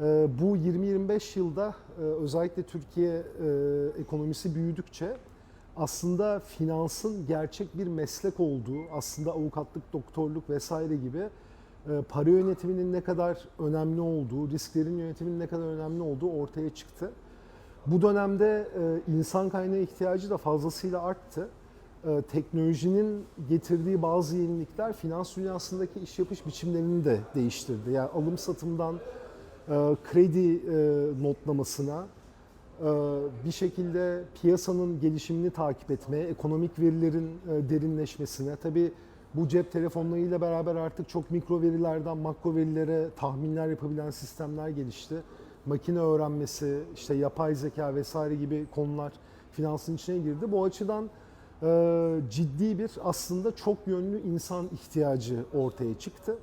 Ee, Bu 20-25 yılda e, özellikle Türkiye e, ekonomisi büyüdükçe aslında finansın gerçek bir meslek olduğu, aslında avukatlık, doktorluk vesaire gibi e, para yönetiminin ne kadar önemli olduğu, risklerin yönetiminin ne kadar önemli olduğu ortaya çıktı. Bu dönemde insan kaynağı ihtiyacı da fazlasıyla arttı. Teknolojinin getirdiği bazı yenilikler finans dünyasındaki iş yapış biçimlerini de değiştirdi. Yani alım satımdan kredi e, notlamasına, e, bir şekilde piyasanın gelişimini takip etmeye, ekonomik verilerin e, derinleşmesine, tabii bu cep telefonlarıyla beraber artık çok mikro verilerden makro verilere tahminler yapabilen sistemler gelişti. Makine öğrenmesi, işte yapay zeka vesaire gibi konular finansın içine girdi. Bu açıdan e, ciddi bir aslında çok yönlü insan ihtiyacı ortaya çıktı.